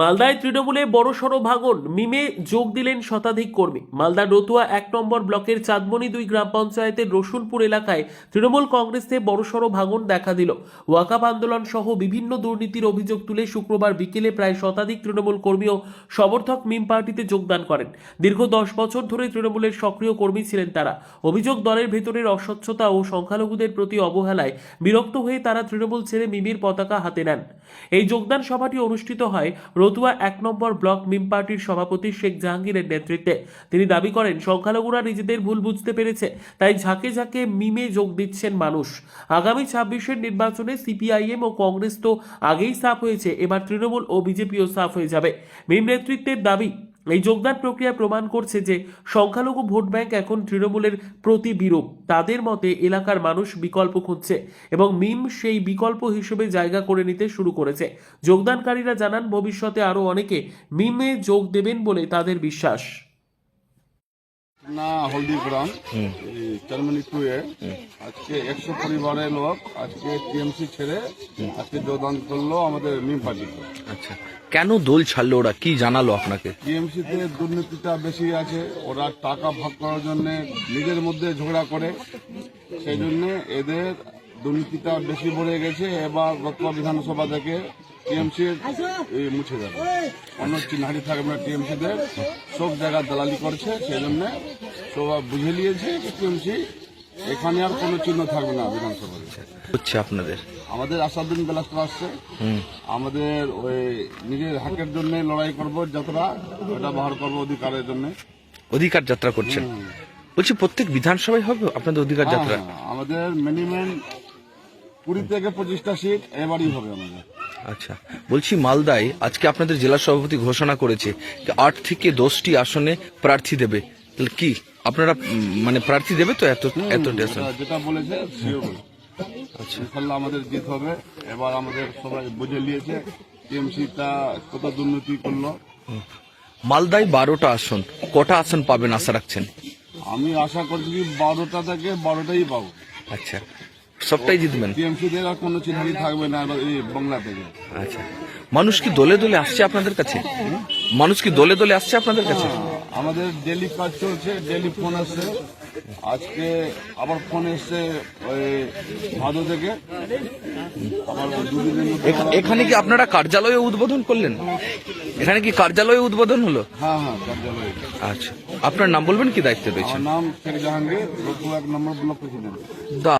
মালদায় তৃণমূলে বড়সড় ভাঙন, মিমে যোগ দিলেন শতাধিক কর্মী। মালদা রতুয়া এক নম্বর ব্লকের চাঁদমণি দুই গ্রাম পঞ্চায়েতের রসুলপুর এলাকায় তৃণমূল কংগ্রেসে বড়সড় ভাঙন দেখা দিল। ওয়াকাপ আন্দোলন সহ বিভিন্ন দুর্নীতির অভিযোগ তুলে শুক্রবার বিকেলে প্রায় শতাধিক তৃণমূল কর্মী ও সমর্থক মিম পার্টিতে যোগদান করেন। দীর্ঘ দশ বছর ধরে তৃণমূলের সক্রিয় কর্মী ছিলেন তারা। অভিযোগ, দলের ভেতরের অস্বচ্ছতা ও সংখ্যালঘুদের প্রতি অবহেলায় বিরক্ত হয়ে তারা তৃণমূল ছেড়ে মিমির পতাকা হাতে নেন। এই যোগদান সভাটি অনুষ্ঠিত হয় রতুয়া এক নম্বর ব্লক মিম পার্টির সভাপতি শেখ জাহাঙ্গীরের নেতৃত্বে। তিনি দাবি করেন, সংখ্যালঘুরা নিজেদের ভুল বুঝতে পেরেছে, তাই ঝাঁকে ঝাঁকে মিমে যোগ দিচ্ছেন মানুষ। আগামী ছাব্বিশের নির্বাচনে সিপিআইএম ও কংগ্রেস তো আগেই সাফ হয়েছে, এবার তৃণমূল ও বিজেপিও সাফ হয়ে যাবে। মিম নেতৃত্বের দাবি এই যোগদান প্রক্রিয়া প্রমাণ করছে যে সংখ্যালঘু ভোট ব্যাংক এখন তৃণমূলের প্রতি বিরূপ তাদের মতে এলাকার মানুষ বিকল্প খুঁজছে এবং মিম সেই বিকল্প হিসেবে জায়গা করে নিতে শুরু করেছে। যোগদানকারীরা জানান, ভবিষ্যতে আরও অনেকে মিমে যোগ দেবেন বলে তাদের বিশ্বাস। না হলদিগ্রাম জার্মানি টু এ। আজকে একশো পরিবারের লোক আজকে টিএমসি ছেড়ে আজকে যোগদান করল আমাদের মিম পার্টিতে আচ্ছা কেন দোল ছাড়লো ওরা? কি জানালো আপনাকে? টিএমসিতে দুর্নীতিটা বেশি আছে ওরা টাকা ভাগ করার জন্য নিজের মধ্যে ঝগড়া করে। সেই জন্য এদের দুর্নীতিটা বেশি বেড়ে গেছে এবার গত বিধানসভা থেকে টিএমসি মুছে যাবে। অন্য চিহ্নাটি থাকবে না টিএমসিদের সব জায়গায় দালালি করছে সেই জন্য সবাই বুঝে নিয়েছে টিএমসি এখানে আর কোনো চিহ্ন থাকবে না বিধানসভায় হচ্ছে আপনাদের? আমাদের আসাদুদ্দিন বেলাস্টার আসছে। আমাদের ওই নিজের হাকের জন্য লড়াই করব যতটা ওটা ব্যবহার করব অধিকারের জন্য। অধিকার যাত্রা করছেন? বলছি প্রত্যেক বিধানসভায় হবে আপনাদের অধিকার যাত্রা? হ্যাঁ, আমাদের মিনিমাম কুড়ি থেকে পঁচিশটা সিট এবারই হবে আমাদের। আচ্ছা বলছি মালদায় আজকে আপনাদের জেলা সভাপতি ঘোষণা করেছে যে আট থেকে দশটি আসনে প্রার্থী দেবে। তাহলে কি আপনারা উম, মানে প্রার্থী দেবে তো এত এত আসন যেটা- যেটা বলেছে সেও বলে আচ্ছা। ইনশাল্লাহ আমাদের জিত হবে। এবার আমাদের সবাই বুঝে নিয়েছে টিএমসিটা কত দুর্নীতি করল। মালদায় বারোটা আসন কটা আসন পাবেন আশা রাখছেন? আমি আশা করছি বারোটা থেকে বারোটাই পাবো। আচ্ছা। সবটাই জিতবেন। টিএমসিদের আর কোনো থাকবে না এবার বাংলা থেকে। আচ্ছা। মানুষ কি দলে দলে আসছে আপনাদের কাছে? মানুষ কি দলে দলে আসছে আপনাদের কাছে? আমাদের ডেলি কাজ চলছে ডেলি ফোন আসছে। আজকে আবার ফোন এসছে ভাদু থেকে। এখানে কি আপনারা কার্যালয়ে উদ্বোধন করলেন? এখানে কি কার্যালয়ে উদ্বোধন হলো? হ্যাঁ হ্যাঁ কার্যালয়ে। আচ্ছা। আপনার নাম বলবেন কি দায়িত্ব রয়েছে নাম Sheikh Jahangir number block president. দা